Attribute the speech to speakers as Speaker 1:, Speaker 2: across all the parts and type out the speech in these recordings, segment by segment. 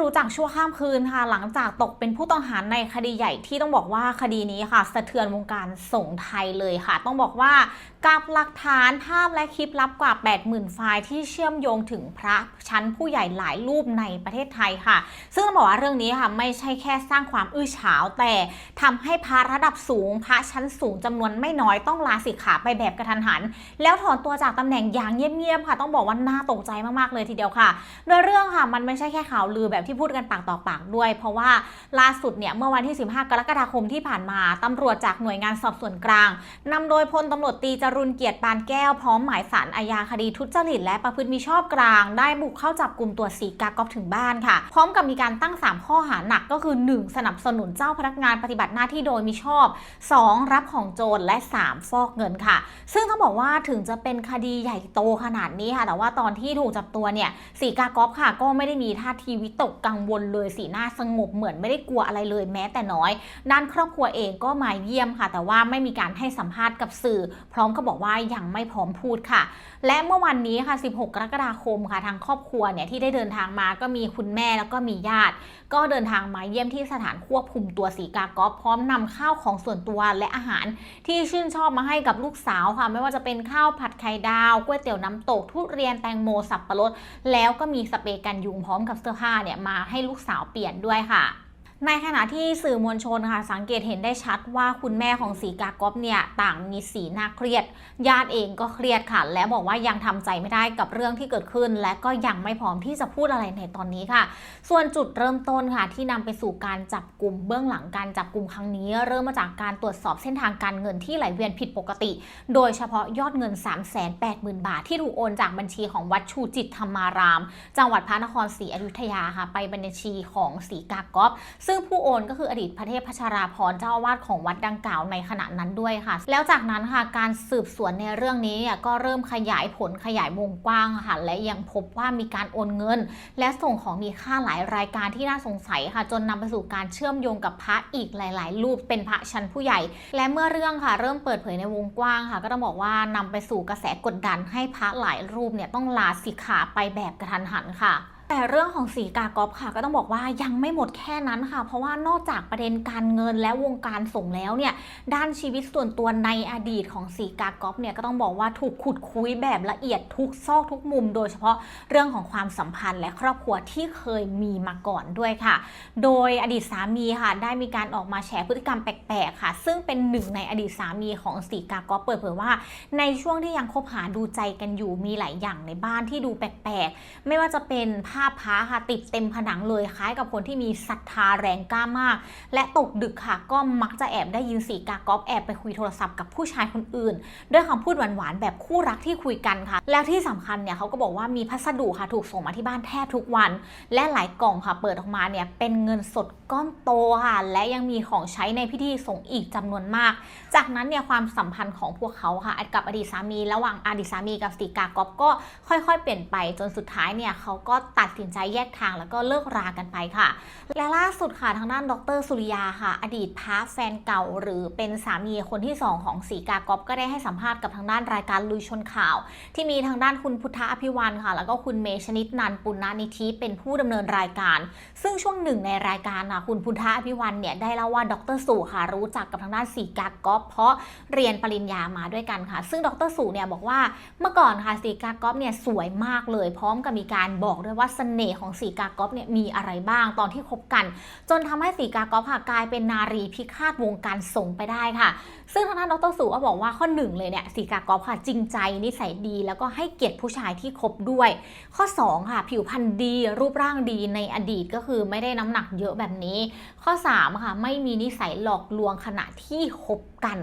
Speaker 1: รู้จักชั่วข้ามคืนค่ะ หลังจากตกเป็นผู้ต้องหาในคดีใหญ่ที่ต้องบอกว่าคดีนี้ค่ะ สะเทือนวงการสงไทยเลยค่ะ ต้องบอกว่า กับหลักฐานภาพและคลิปลับกว่า 80,000 ไฟล์ที่เชื่อมโยงถึงพระชั้นผู้ใหญ่หลายรูปในประเทศไทยค่ะ ซึ่งต้องบอกว่าเรื่องนี้ค่ะไม่ใช่แค่สร้างความอื้อฉาว แต่ทำให้พระระดับสูง พระชั้นสูงจำนวนไม่น้อยต้องลาสิกขาไปแบบกระทันหัน แล้วถอนตัวจากตำแหน่งอย่างเงียบๆค่ะ ต้องบอกว่าน่าตกใจมากๆเลยทีเดียวค่ะ โดยเรื่องค่ะมันไม่ใช่แค่ข่าวลือแบบที่พูดกันปากต่อปากด้วย เพราะว่าล่าสุดเนี่ยเมื่อวันที่ 15 กรกฎาคมที่ผ่านมาตำรวจจากหน่วยงานสอบสวนกลางนำโดยพลตำรวจตีจรุนเกียรติปานแก้วพร้อมหมายสารอาญาคดีทุจริตและประพฤติมิชอบกลาง ได้บุกเข้าจับกลุ่มตัวสีกากอบถึงบ้านค่ะ พร้อมกับมีการตั้ง 3 ข้อหาหนักก็คือ 1. สนับสนุนเจ้าพนักงานปฏิบัติหน้าที่โดยมิชอบ 2. รับของโจรและ 3. ฟอกเงินค่ะ ซึ่งต้องบอกว่าถึงจะเป็นคดีใหญ่โตขนาดนี้ค่ะ แต่ว่าตอนที่ถูกจับตัวเนี่ยสีกากอบค่ะ ก็ไม่ได้มีท่าทีวิตกกังวลเลยสีหน้าสงบเหมือนไม่ได้กลัวอะไรเลยแม้แต่น้อย ด้านครอบครัวเองก็มาเยี่ยมค่ะ แต่ว่าไม่มีการให้สัมภาษณ์กับสื่อ พร้อมก็บก็บอกว่ายังไม่พร้อมพูดค่ะ และเมื่อวันนี้ค่ะ 16 กรกฎาคมค่ะ ทางครอบครัวเนี่ยที่ได้เดินทางมาก็มีคุณแม่แล้วก็มีญาติ ก็เดินทางมาเยี่ยมที่สถานควบคุมตัวสีกากอพร้อมนำข้าวของส่วนตัวและอาหาร ที่ชื่นชอบมาให้กับลูกสาวค่ะ ไม่ว่าจะเป็นข้าวผัดไข่ดาวก๋วยเตี๋ยวน้ำตกทุเรียนแตงโมสับปะรดแล้วก็มีสเปรย์กันยุงพร้อมกับเสื้อผ้าเนี่ยมาให้ลูกสาวเปลี่ยนด้วยค่ะ ในขณะที่สื่อมวลชนค่ะสังเกตเห็นได้ชัดว่าคุณแม่ของสีกากอบเนี่ยต่างมีสีหน้าเครียด ญาติเองก็เครียดค่ะ และบอกว่ายังทำใจไม่ได้กับเรื่องที่เกิดขึ้น และก็ยังไม่พร้อมที่จะพูดอะไรในตอนนี้ค่ะ ส่วนจุดเริ่มต้นค่ะ ที่นำไปสู่การจับกลุ่มเบื้องหลังการจับกลุ่มครั้งนี้ เริ่มมาจากการตรวจสอบเส้นทางการเงินที่ไหลเวียนผิดปกติ โดยเฉพาะยอดเงิน 380,000 บาท ที่ถูกโอนจากบัญชีของวัดชูจิตธรรมาราม จังหวัดพระนครศรีอยุธยาค่ะ ไปบัญชีของสีกากอบซึ่งผู้โอนก็คืออดีตพระเทพพัชราพรเจ้าอาวาสของวัดดังกล่าวในขณะนั้นด้วยค่ะ แล้วจากนั้นค่ะการสืบสวนในเรื่องนี้เนี่ยก็เริ่มขยายผลขยายวงกว้างค่ะและยังพบว่ามีการโอนเงิน และส่งของมีค่าหลายรายการที่น่าสงสัยค่ะ จนนำไปสู่การเชื่อมโยงกับพระอีกหลาย ๆ รูปเป็นพระชั้นผู้ใหญ่ และเมื่อเรื่องค่ะ เริ่มเปิดเผยในวงกว้างค่ะ ก็ต้องบอกว่านำไปสู่กระแสกดดันให้พระหลายรูปเนี่ยต้องลาสิกขาไปแบบกระทันหันค่ะ แต่เรื่องของสีกากอบค่ะ ก็ต้องบอกว่ายังไม่หมดแค่นั้นค่ะ เพราะว่านอกจากประเด็นการเงินและวงการส่งแล้วเนี่ยด้านชีวิตส่วนตัวในอดีตของสีกากอบเนี่ยก็ต้องบอกว่าถูกขุดคุยแบบละเอียดทุกซอกทุกมุม โดยเฉพาะเรื่องของความสัมพันธ์และครอบครัวที่เคยมีมาก่อนด้วยค่ะ โดยอดีตสามีค่ะ ได้มีการออกมาแฉพฤติกรรมแปลกๆค่ะ ซึ่งเป็นหนึ่งในอดีตสามีของสีกากอบเปิดเผยว่า ในช่วงที่ยังคบหาดูใจกันอยู่มีหลายอย่างในบ้านที่ดูแปลกๆไม่ว่าจะเป็นภาพพระค่ะติดเต็มผนังเลยคล้ายกับคนที่มีศรัทธาแรงกล้ามาก และตกดึกค่ะ ก็มักจะแอบได้ยินสีกากอบแอบไปคุยโทรศัพท์กับผู้ชายคนอื่น ด้วยคำพูดหวานๆแบบคู่รักที่คุยกันค่ะ แล้วที่สำคัญเนี่ยเขาก็บอกว่ามีพัสดุค่ะถูกส่งมาที่บ้านแทบทุกวัน และหลายกล่องค่ะเปิดออกมาเนี่ยเป็นเงินสดก้อนโตค่ะ และยังมีของใช้ในพิธีส่งอีกจำนวนมาก จากนั้นเนี่ยความสัมพันธ์ของพวกเขาค่ะกับอดีตสามี ระหว่างอดีตสามีกับสีกากอบก็ค่อยๆ เปลี่ยนไปจนสุดท้ายเนี่ยเขาก็ตัดดสินใจแยกทางแล้วก็เลิกรากันไปค่ะ และล่าสุดค่ะทางด้านดรสุริยาค่ะ อดีตพระแฟนเก่า หรือเป็นสามีคนที่สองของสีกากอบก็ได้ให้สัมภาษณ์กับทางด้านรายการลุยชนข่าว ที่มีทางด้านคุณพุทธอภิวันค่ะ แล้วก็คุณเมชนิดนันปุณณนิธิเป็นผู้ดำเนินรายการ ซึ่งช่วงหนึ่งในรายการค่ะคุณพุทธอภิวันเนี่ยได้เล่าว่าดรสุค่ะรู้จักกับทางด้านสีกากอบเพราะเรียนปริญญามาด้วยกันค่ะ ซึ่งดรสุเนี่ยบอกว่าเมื่อก่อนค่ะสีกากอบเนี่ยสวยมากเลย พร้อมกับมีการบอกด้วยว่าเสน่ห์ของสีกากอบเนี่ยมีอะไรบ้างตอนที่คบกัน จนทำให้สีกากอบค่ะกลายเป็นนารีพิฆาตวงการสงไปได้ค่ะ ซึ่งทางด้านดรสุก็บอกว่าข้อหนึ่งเลยเนี่ยสีกากอบค่ะจริงใจนิสัยดี แล้วก็ให้เกียรติผู้ชายที่คบด้วย ข้อ 2 ค่ะ ผิวพรรณดีรูปร่างดีในอดีตก็คือไม่ได้น้ำหนักเยอะแบบนี้ ข้อ 3 ค่ะ ไม่มีนิสัยหลอกลวงขณะที่คบ กัน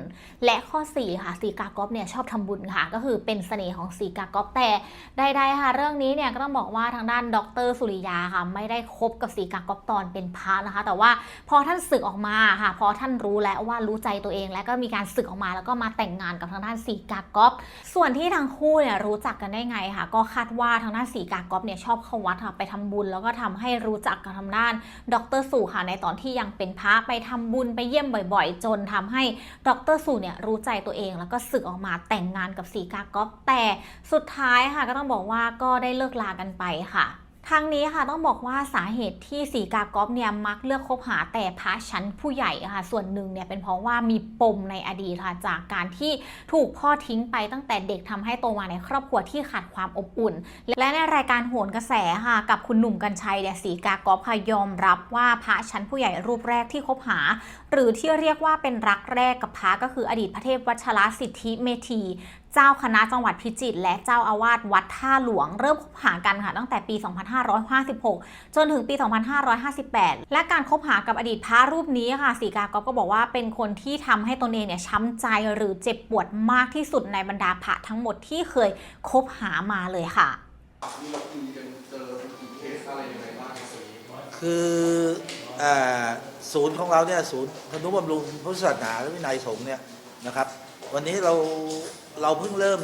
Speaker 1: และข้อ 4 ค่ะสีกากอบเนี่ยชอบทำบุญค่ะ ก็คือเป็นเสน่ห์ของสีกากอบแต่ใดๆค่ะ เรื่องนี้เนี่ยก็ต้องบอกว่าทางด้านดรสุริยาค่ะ ไม่ได้คบกับสีกากอบตอนเป็นพระนะคะ แต่ว่าพอท่านศึกออกมาค่ะ พอท่านรู้แล้วว่ารู้ใจตัวเองแล้วก็มีการศึกออกมาแล้วก็มาแต่งงานกับทางด้านสีกากอบส่วนที่ทั้งคู่เนี่ยรู้จักกันได้ไงค่ะ ก็คาดว่าทางด้านสีกากอบเนี่ยชอบเข้าวัดค่ะไปทำบุญ แล้วก็ทำให้รู้จักกับทางด้าน ดรสุค่ะในตอนที่ยังเป็นพระไปทำบุญไปเยี่ยมบ่อย ๆ จนทำให้ดดรสุเนี่ยรู้ใจตัวเองแล้วก็สึกออกมาแต่งงานกับสีกากอฟแต่สุดท้ายค่ะก็ต้องบอกว่าก็ได้เลิกลากันไปค่ะ ทางนี้ค่ะต้องบอกว่าสาเหตุที่สีกากอฟเนี่ยมักเลือกคบหาแต่พระชั้นผู้ใหญ่ค่ะ ส่วนหนึ่งเนี่ยเป็นเพราะว่ามีปมในอดีตค่ะจากการที่ถูกพ่อทิ้งไปตั้งแต่เด็กทำให้โตมาในครอบครัวที่ขาดความอบอุ่น และในรายการโหนกระแสค่ะ กับคุณหนุ่มกัญชัยเนี่ยสีกากอฟค่ะยอมรับว่าพระชั้นผู้ใหญ่รูปแรกที่คบหา หรือที่เรียกว่าเป็นรักแรกกับพระก็คืออดีตพระเทพวัชรสิทธิเมธี เจ้าคณะจังหวัดพิจิตรและเจ้าอาวาสวัดท่าหลวง เริ่มคบหากันค่ะตั้งแต่ปี 2556 จนถึงปี 2558 และการคบหากับอดีตพระรูปนี้ค่ะสีกากอก็บอกว่าเป็นคนที่ทำให้ตนเองเนี่ยช้ำใจหรือเจ็บปวดมากที่สุดในบรรดาพระทั้งหมดที่เคยคบหามาเลยค่ะ
Speaker 2: นี่เราคุยกันเจอกี่เคสอะไรยังไงบ้าง
Speaker 3: คือศูนย์ของเราเนี่ยศูนย์ธนุบำรุงพุทธศาสนาและวินัยสงฆ์เนี่ยนะครับ วันนี้เรา เราเพิ่งเริ่ม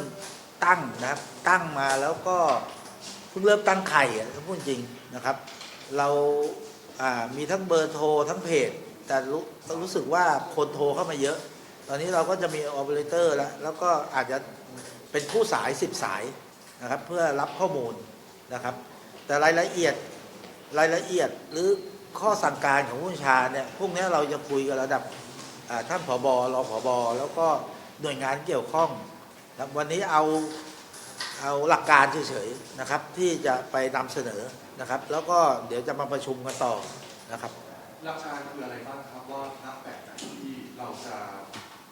Speaker 3: ตั้งนะครับ ตั้งมาแล้วก็เพิ่งเริ่มตั้งไข่อะถ้าพูดจริงนะครับ เรามีทั้งเบอร์โทรทั้งเพจ แต่รู้รู้สึกว่าคนโทรเข้ามาเยอะ ตอนนี้เราก็จะมีออเปอเรเตอร์แล้ว แล้วก็อาจจะเป็นผู้สาย10สายนะครับ เพื่อรับข้อมูลนะครับ แต่รายละเอียดรายละเอียดหรือข้อสั่งการของผู้ชาเนี่ยพวกนี้เราจะคุยกันระดับท่านผบรอผบแล้วก็หน่วยงานเกี่ยวข้อง นะวันนี้เอาเอาหลักการเฉยๆนะครับ ที่จะไปนำเสนอนะครับ แล้วก็เดี๋ยวจะมาประชุมกันต่อนะครับ
Speaker 2: หลักการคืออะไรบ้างครับว่าพระแบบไหนที่เราจะ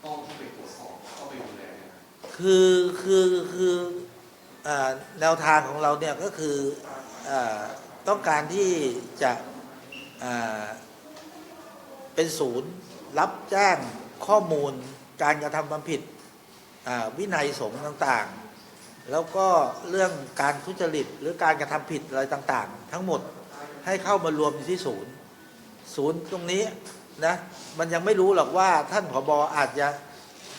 Speaker 2: ต้องเข้าไปตรวจสอบเข้าไปดูแลเนี่ย
Speaker 3: คือคือคืออาแนวทางของเราเนี่ยก็คืออาต้องการที่จะอ่าเป็นศูนย์ รับแจ้งข้อมูลการกระทำความผิดอ่า วินัยสงฆ์ต่างๆ แล้วก็เรื่องการทุจริตหรือการกระทำผิดอะไรต่างๆ ทั้งหมดให้เข้ามารวมที่ศูนย์ ศูนย์ตรงนี้นะมันยังไม่รู้หรอกว่าท่านผบอาจจะ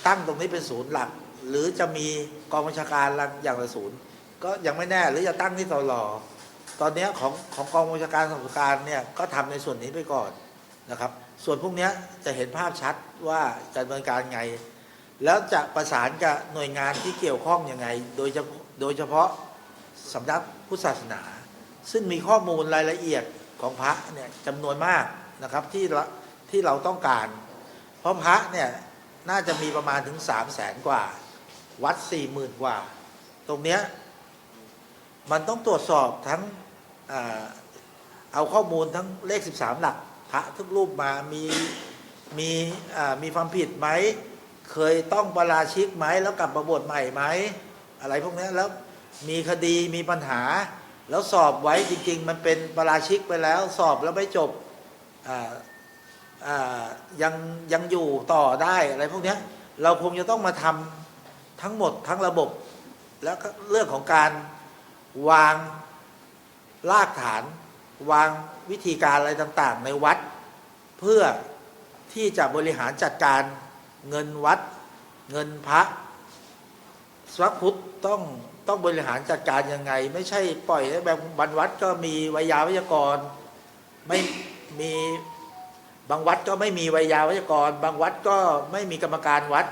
Speaker 3: ตั้งตรงนี้เป็นศูนย์หลัก หรือจะมีกองบัญชาการอย่างละศูนย์ ก็ยังไม่แน่หรือจะตั้งที่ตลอตอนนี้ของของกองบัญชาการสอบสวนการเนี่ยก็ทำในส่วนนี้ไปก่อนนะครับ ส่วนพวกนี้จะเห็นภาพชัดว่าจะดำเนินการไง แล้วจะประสานกับหน่วยงานที่เกี่ยวข้องยังไง โดยเฉพาะโดยเฉพาะสำนักพุทธศาสนา ซึ่งมีข้อมูลรายละเอียดของพระเนี่ยจำนวนมากนะครับที่เราที่เราต้องการ เพราะพระเนี่ยน่าจะมีประมาณถึงสามแสนกว่า วัดสี่หมื่นกว่า ตรงเนี้ยมันต้องตรวจสอบทั้งเอาข้อมูลทั้งเลข 13 หลัก พระทุกรูปมามีมีมีความผิดไหม เคยต้องประราชิกไหมแล้วกลับมาบวชใหม่ไหมอะไรพวกนี้แล้วมีคดีมีปัญหา แล้วสอบไว้จริง ๆ มันเป็นประราชิกไปแล้ว สอบแล้วไม่จบยังยังอยู่ต่อได้อะไรพวกนี้เราคงจะต้องมาทำทั้งหมดทั้งระบบ แล้วก็เรื่องของการวางรากฐาน วางวิธีการอะไรต่าง ๆ ในวัด เพื่อที่จะบริหารจัดการ เงินวัด เงินพระสวักพุทธต้องต้องบริหารจัดการยังไง ไม่ใช่ปล่อยให้แบบบรรวัดก็มีวิยาวิจกร ไม่มีบางวัดก็ไม่มีวิยาวิจกร บางวัดก็ไม่มีกรรมการวัด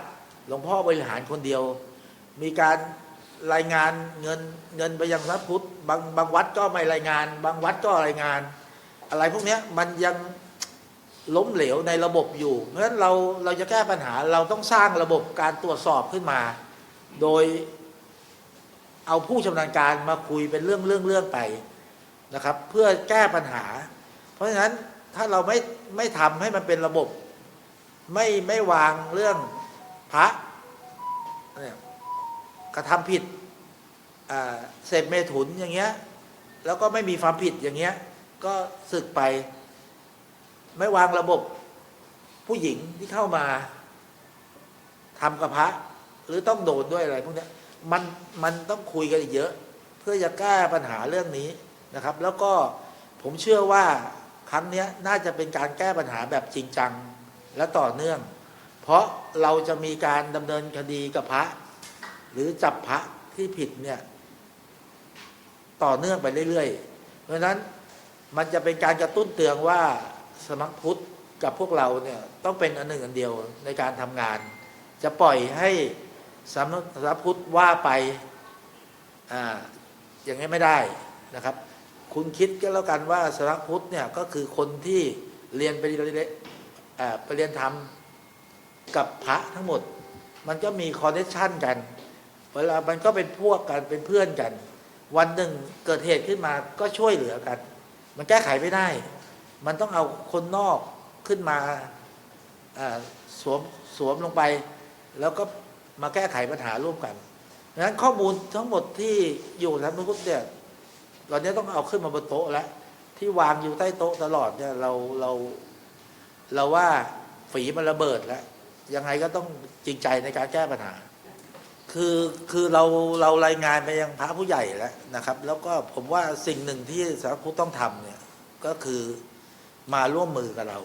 Speaker 3: หลวงพ่อบริหารคนเดียว มีการรายงานเงินเงินไปยังพระพุทธบางบางวัดก็ไม่รายงาน บางวัดก็รายงาน อะไรพวกเนี้ยมันยัง ล้มเหลวในระบบอยู่ เพราะฉะนั้นเราเราจะแก้ปัญหาเราต้องสร้างระบบการตรวจสอบขึ้นมา โดยเอาผู้ชำนาญการมาคุยเป็นเรื่องเรื่องเรื่องไปนะครับ เพื่อแก้ปัญหา เพราะฉะนั้นถ้าเราไม่ไม่ทำให้มันเป็นระบบ ไม่ไม่วางเรื่องพระกระทำผิดเสพเมถุนอย่างเงี้ย แล้วก็ไม่มีความผิดอย่างเงี้ย ก็สึกไป ไม่วางระบบผู้หญิงที่เข้ามาทำกับพระ หรือต้องโดนด้วยอะไรพวกนี้มันมันต้องคุยกันอีกเยอะ เพื่อจะแก้ปัญหาเรื่องนี้นะครับ แล้วก็ผมเชื่อว่าครั้งนี้น่าจะเป็นการแก้ปัญหาแบบจริงจังและต่อเนื่อง เพราะเราจะมีการดำเนินคดีกับพระ หรือจับพระที่ผิดเนี่ยต่อเนื่องไปเรื่อยๆ เพราะนั้นมันจะเป็นการกระตุ้นเตือนว่า สมัครพุทธกับพวกเราเนี่ยต้องเป็นอันหนึ่งอันเดียวในการทำงาน จะปล่อยให้สำนักพุทธว่าไปอ่าอย่างนี้ไม่ได้นะครับ คุณคิดก็แล้วกันว่าสำนักพุทธเนี่ยก็คือคนที่เรียนไปเรียนเอ่อไปเรียนธรรมกับพระทั้งหมด มันก็มีคอนเนคชั่นกัน เวลามันก็เป็นพวกกันเป็นเพื่อนกัน วันหนึ่งเกิดเหตุขึ้นมาก็ช่วยเหลือกัน มันแก้ไขไม่ได้ มันต้องเอาคนนอกขึ้นมาสวมสวมลงไป แล้วก็มาแก้ไขปัญหาร่วมกันดังนั้นข้อมูลทั้งหมดที่อยู่ในพระพุทธเนี่ยตอนนี้ต้องเอาขึ้นมาบนโต๊ะแล้วที่วางอยู่ใต้โต๊ะตลอดเนี่ยเราเราเราว่าฝีมันระเบิดแล้วยังไงก็ต้องจริงใจในการแก้ปัญหา คือคือเราเรารายงานไปยังพระผู้ใหญ่แล้วนะครับ แล้วก็ผมว่าสิ่งหนึ่งที่สำนักพุต้องทำเนี่ยก็คือ มาร่วมมือกับเรา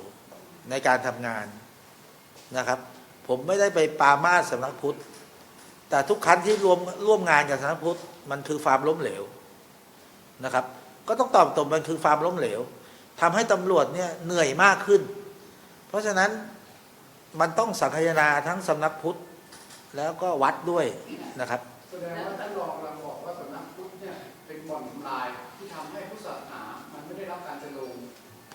Speaker 3: ในการทำงานนะครับ ผมไม่ได้ไปปามาสสำนักพุทธ แต่ทุกครั้งที่ร่วมร่วมงานกับสำนักพุทธมันคือความล้มเหลวนะครับ ก็ต้องตอบตรงมันคือความล้มเหลวทำให้ตำรวจเนี่ยเหนื่อยมากขึ้น เพราะฉะนั้นมันต้องสังคายนาทั้งสำนักพุทธแล้วก็วัดด้วยนะครับ
Speaker 4: แสดงว่าท่านรอง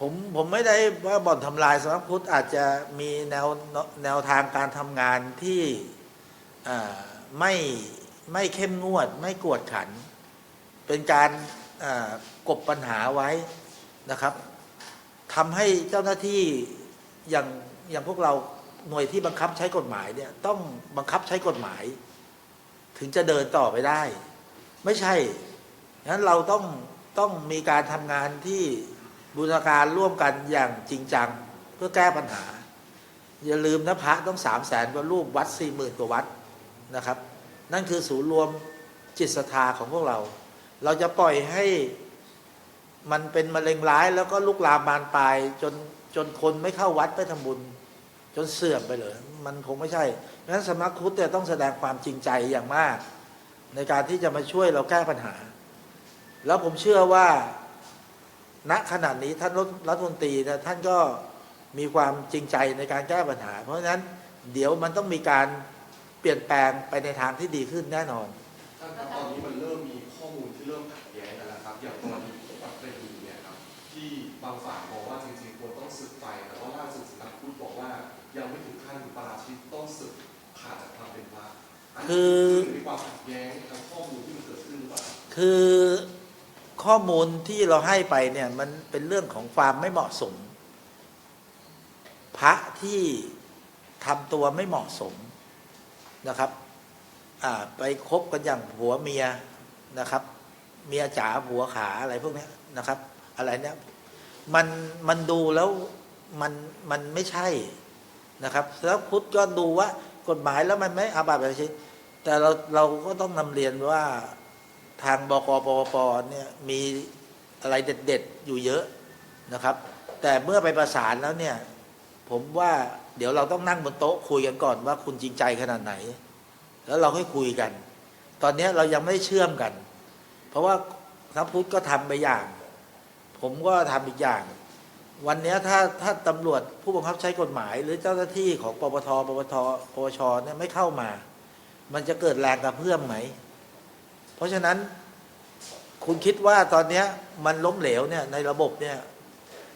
Speaker 3: ผมผมไม่ได้ว่าบ่อนทำลายสำนักพุทธอาจจะมีแนวแนวทางการทำงานที่ไม่ไม่เข้มงวด ไม่กวดขัน เป็นการกบปัญหาไว้นะครับทำให้เจ้าหน้าที่อย่างอย่างพวกเราหน่วยที่บังคับใช้กฎหมายเนี่ยต้องบังคับใช้กฎหมาย ถึงจะเดินต่อไปได้ ไม่ใช่ฉะนั้นเราต้องต้องมีการทำงานที่ บูรณาการร่วมกันอย่างจริงจังเพื่อแก้ปัญหา อย่าลืมนะพระต้องสามแสนกว่ารูปวัดสี่หมื่นกว่าวัดนะครับ นั่นคือศูนย์รวมจิตศรัทธาของพวกเรา เราจะปล่อยให้มันเป็นมะเร็งร้ายแล้วก็ลุกลามบานปลายจนจนคนไม่เข้าวัดไปทำบุญ จนเสื่อมไปเลยมันคงไม่ใช่เพราะฉะนั้นสำนักพุทธเนี่ยต้องแสดงความจริงใจอย่างมาก ในการที่จะมาช่วยเราแก้ปัญหา แล้วผมเชื่อว่า ณขณะนี้ท่านรัฐมนตรีเนะท่านก็มีความจริงใจในการแก้ปัญหา เพราะฉะนั้นเดี๋ยวมันต้องมีการเปลี่ยนแปลงไปในทางที่ดีขึ้นแน่นอน
Speaker 2: ท่านครับตอนนี้มันเริ่มมีข้อมูลที่เริ่มขัดแย้งกันแล้วครับ อย่างกรณีของวัดประยูนเนี่ยครับที่บางฝ่ายมองว่าจริงๆควรต้องสึกไป แต่ว่าล่าสุดสำนักพุทธบอกว่ายังไม่ถึงขั้นปาราชิกต้องสึกขาดจากความเป็นพระนนี้
Speaker 3: คือ
Speaker 2: มีความขัดแย้งทางข้อมูลที่มันเกิดขึ้นหรือเปล่า
Speaker 3: คือ ข้อมูลที่เราให้ไปเนี่ยมันเป็นเรื่องของความไม่เหมาะสม พระที่ทำตัวไม่เหมาะสมนะครับไปคบกันอย่างผัวเมียนะครับ เมียจ๋าผัวขาอะไรพวกนี้นะครับ อะไรเนี้ยมันมันดูแล้วมันมันไม่ใช่นะครับแล้วพุทธก็ดูว่ากฎหมายแล้วมันไม่อาบัติอะไรใช่แต่เราเราก็ต้องนำเรียนว่า ทางบกปปปเนี่ยมีอะไรเด็ดๆ อยู่เยอะนะครับ แต่เมื่อไปประสานแล้วเนี่ย ผมว่าเดี๋ยวเราต้องนั่งบนโต๊ะคุยกันก่อนว่าคุณจริงใจขนาดไหน แล้วเราค่อยคุยกัน ตอนนี้เรายังไม่เชื่อมกัน เพราะว่าทัพพุทธก็ทำไปอย่าง ผมก็ทำอีกอย่าง วันนี้ถ้าถ้าตำรวจผู้บังคับใช้กฎหมาย หรือเจ้าหน้าที่ของปปทปปทปปชเนี่ยไม่เข้ามา มันจะเกิดแรงกระเพื่อมไหม ราะฉะนั้นคุณคิดว่าตอนนี้มันล้มเหลวเนี่ยในระบบเนี่ย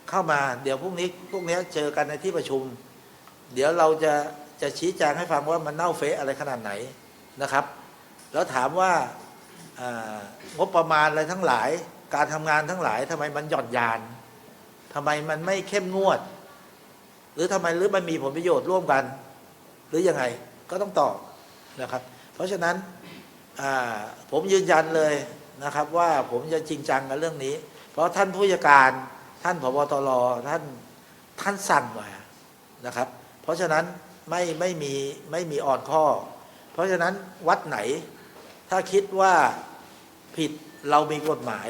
Speaker 3: เข้ามาเดี๋ยวพรุ่งนี้พวกเนี้เจอกันในที่ประชุม เดี๋ยวเราจะจะชี้แจงให้ฟังว่ามันเน่าเฟะอะไรขนาดไหนนะครับ แล้วถามว่างบประมาณอะไรทั้งหลาย การทำงานทั้งหลายทำไมมันหย่อนยานทำไมมันไม่เข้มงวด หรือทำไมหรือมันมีผลประโยชน์ร่วมกัน หรือยังไงก็ต้องตอบนะครับ เพราะฉะนั้น ผมยืนยันเลยนะครับว่าผมจะจริงจังกับเรื่องนี้ เพราะท่านผู้จัดการท่านผบตรท่านท่านสั่งมานะครับ เพราะฉะนั้นไม่ไม่มีไม่มีอ่อนข้อ เพราะฉะนั้นวัดไหน ถ้าคิดว่าผิดเรามีกฎหมาย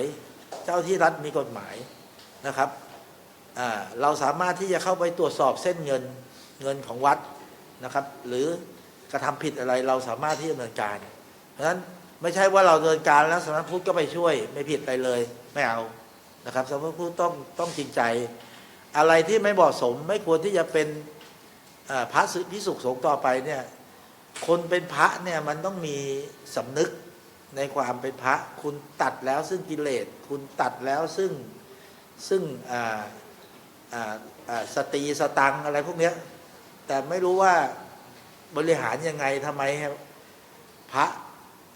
Speaker 3: เจ้าที่รัฐมีกฎหมายนะครับเราสามารถที่จะเข้าไปตรวจสอบเส้นเงินเงินของวัดนะครับ หรือกระทำผิดอะไรเราสามารถที่จะดำเนินการ เพราะฉะนั้นไม่ใช่ว่าเราดำเนินการแล้วสำนักพุทธก็ไปช่วย ไม่ผิดอะไรเลย ไม่เอานะครับสำนักพุทธต้องต้องจริงใจ อะไรที่ไม่เหมาะสม ไม่ควรที่จะเป็นพระพิสุขสงฆ์ต่อไปเนี่ยคนเป็นพระเนี่ยมันต้องมีสำนึกในความเป็นพระ คุณตัดแล้วซึ่งกิเลสคุณตัดแล้วซึ่งซึ่งสตีสตังอะไรพวกเนี้ยแต่ไม่รู้ว่าบริหารยังไงทำไมพระ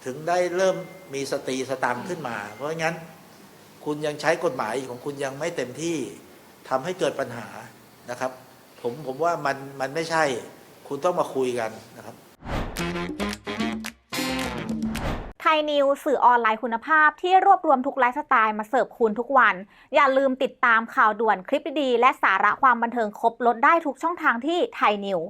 Speaker 3: ถึงได้เริ่มมีสตรีสตังค์ขึ้นมา เพราะงั้นคุณยังใช้กฎหมายของคุณยังไม่เต็มที่ทำให้เกิดปัญหานะครับ ผมผมว่ามันมันไม่ใช่ คุณต้องมาคุยกันนะครับ
Speaker 1: ไทยนิวสื่อออนไลน์คุณภาพที่รวบรวมทุกไลฟ์สไตล์มาเสิร์ฟคุณทุกวัน อย่าลืมติดตามข่าวด่วนคลิปดีๆและสาระความบันเทิงครบลดได้ทุกช่องทางที่ไทยนิว